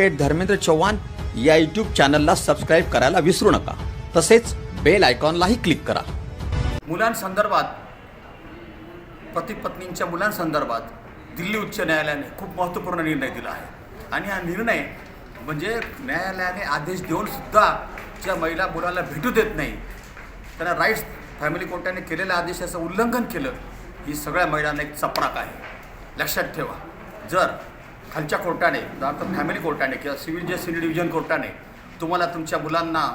Advocate Dharmendra Chavan या YouTube चॅनलला subscribe करायला विसरू नका. तसेच बेल आयकॉनलाही क्लिक करा. मुलांसंदर्भात पती पत्नींच्या मुलांसंदर्भात दिल्ली उच्च न्यायालयाने खूप महत्त्वपूर्ण निर्णय दिला आहे. आणि हा निर्णय म्हणजे न्यायालयाने आदेश देऊन सुद्धा ज्या महिला मुलाला भेटू देत नाही त्यांना राईट्स फॅमिली कोर्टाने केलेल्या आदेशाचं उल्लंघन केलं ही सगळ्या महिलांना एक चपराक आहे. लक्षात ठेवा जर खालच्या कोर्टाने उदाहरणार्थ फॅमिली कोर्टाने किंवा सिव्हिल जे सिव्हिल डिव्हिजन कोर्टाने तुम्हाला तुमच्या मुलांना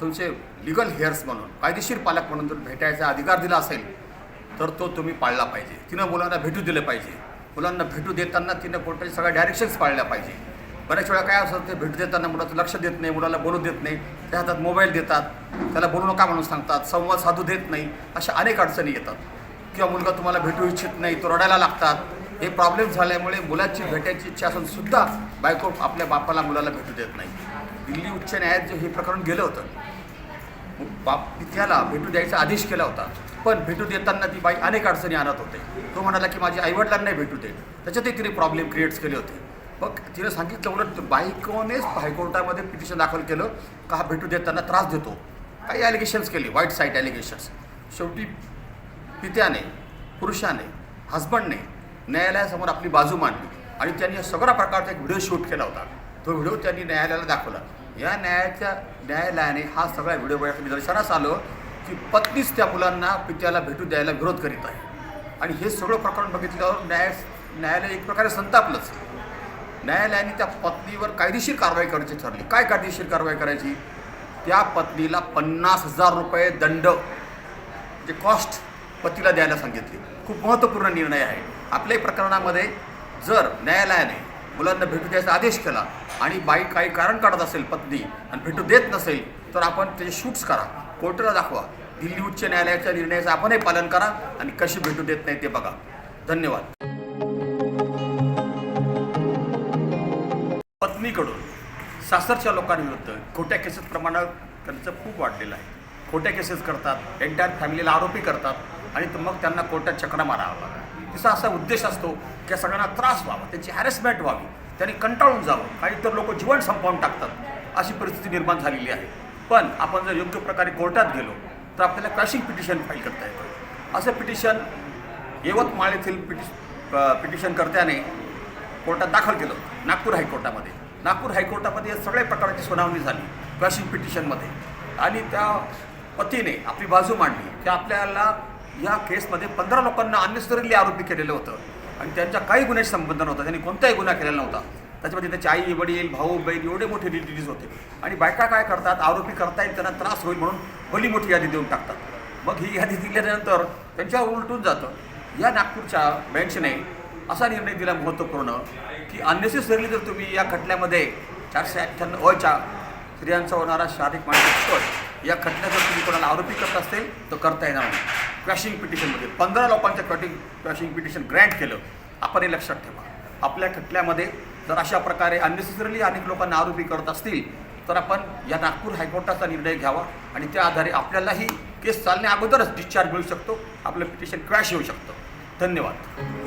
तुमचे लिगल हेअर्स म्हणून कायदेशीर पालक म्हणून जर भेटायचा अधिकार दिला असेल तर तो तुम्ही पाळला पाहिजे. तिनं मुलांना भेटू दिलं पाहिजे. मुलांना भेटू देताना तिनं कोर्टाचे सगळ्या डायरेक्शन्स पाळल्या पाहिजे. बऱ्याच वेळा काय असतं ते भेटू देताना मुलाचं लक्ष देत नाही मुलाला बोलू देत नाही त्या हातात मोबाईल देतात त्याला बोलू नका म्हणून सांगतात संवाद साधू देत नाही अशा अनेक अडचणी येतात. किंवा मुलगा तुम्हाला भेटू इच्छित नाही तो रडायला लागतात हे प्रॉब्लेम झाल्यामुळे मुलाची भेटायची इच्छा असून सुद्धा बायको आपल्या बापाला मुलाला भेटू देत नाही. दिल्ली उच्च न्यायालयात जे हे प्रकरण गेलं होतं बाप पित्याला भेटू द्यायचा आदेश केला होता. पण भेटू देताना ती बाई अनेक अडचणी आणत होते. तो म्हणाला की माझ्या आईवडिलांनाही भेटू दे. त्याच्यातही तिने प्रॉब्लेम क्रिएट्स केले होते. मग तिने सांगितलं उलट बायकोनेच हायकोर्टामध्ये पिटिशन दाखल केलं का हा भेटू देताना त्रास देतो? काही ॲलिगेशन्स केली वाईट साईट ॲलिगेशन्स शेवटी पित्याने पुरुषाने हजबंडने न्यायालयासमोर आपली बाजू मांडली आणि त्यांनी या सगळ्या प्रकारचा एक व्हिडिओ शूट केला होता. तो व्हिडिओ त्यांनी न्यायालयाला दाखवला. या न्यायाच्या न्यायालयाने हा सगळा व्हिडिओ बघितला निदर्शनास आलो की पत्नीच त्या मुलांना पित्याला भेटू द्यायला विरोध करीत आहे. आणि हे सगळं प्रकरण बघितल्यावर न्याय न्यायालय एक प्रकारे संतापलंच. न्यायालयाने त्या पत्नीवर कायदेशीर कारवाई करायची ठरली. काय कायदेशीर कारवाई करायची? त्या पत्नीला पन्नास हजार रुपये दंड जे कॉस्ट पतीला द्यायला सांगितली. खूप महत्त्वपूर्ण निर्णय आहे. आपल्याही प्रकरणामध्ये जर न्यायालयाने मुलांना भेटू द्यायचा आदेश केला आणि बाई काही कारण काढत असेल पत्नी आणि भेटू देत नसेल तर आपण त्याचे शूट्स करा. कोर्टाला दाखवा. दिल्ली उच्च न्यायालयाच्या निर्णयाचं आपणही पालन करा आणि कशी भेटू देत नाही ते बघा. धन्यवाद. पत्नीकडून सासरच्या लोकांविरुद्ध खोट्या केसेस प्रमाणात त्यांचं खूप वाढलेलं आहे. खोट्या केसेस करतात एंटायर फॅमिलीला आरोपी करतात आणि तर मग त्यांना कोर्टात चक्रा मारावा लागतात तिचा असा उद्देश असतो की सगळ्यांना त्रास व्हावा त्यांची हॅरेसमेंट व्हावी त्यांनी कंटाळून जावं काही तर लोक जीवन संपवून टाकतात. अशी परिस्थिती निर्माण झालेली आहे. पण आपण जर योग्य प्रकारे कोर्टात गेलो तर आपल्याला क्रॅशिंग पिटिशन फाईल करता येतं. असं पिटिशन यवतमाळ येथील पिटिश पिटिशनकर्त्याने कोर्टात दाखल केलं नागपूर हायकोर्टामध्ये. नागपूर हायकोर्टामध्ये या सगळ्या प्रकारची सुनावणी झाली क्रॅशिंग पिटिशनमध्ये. आणि त्या पतीने आपली बाजू मांडली की आपल्याला या केसमध्ये पंधरा लोकांना अननेसरली आरोपी केलेलं होतं. आणि त्यांच्या काही गुन्ह्याशी संबंध नव्हता. त्यांनी कोणताही गुन्हा केलेला नव्हता. त्याच्यामध्ये त्याचे आई वडील भाऊ बहीण एवढे मोठे डिटेल्स होते. आणि बायका काय करतात? आरोपी करता येईल त्यांना त्रास होईल म्हणून भली मोठी यादी देऊन टाकतात. मग ही यादी दिल्यानंतर त्यांच्यावर उलटून जातं. या नागपूरच्या बेंचने असा निर्णय दिला महत्त्वपूर्ण की अननेसेसरीली जर तुम्ही या खटल्यामध्ये चारशे अठ्ठ्याण्णव अच्या स्त्रियांचा होणारा शारीरिक मानसिक या खटल्यात जर तुम्ही कोणाला आरोपी करत असेल तर करता येणार नाही. क्रॅशिंग पिटिशनमध्ये पंधरा लोकांचं कटिंग क्रॅशिंग पिटिशन ग्रँट केलं आपण हे लक्षात ठेवा. आपल्या खटल्यामध्ये जर अशा प्रकारे अननेसेसरली अनेक लोकांना आरोपी करत असतील तर आपण या नागपूर हायकोर्टाचा निर्णय घ्यावा आणि त्या आधारे आपल्यालाही केस चालण्या अगोदरच डिस्चार्ज मिळू शकतो आपलं पिटिशन क्रॅश होऊ शकतं. धन्यवाद.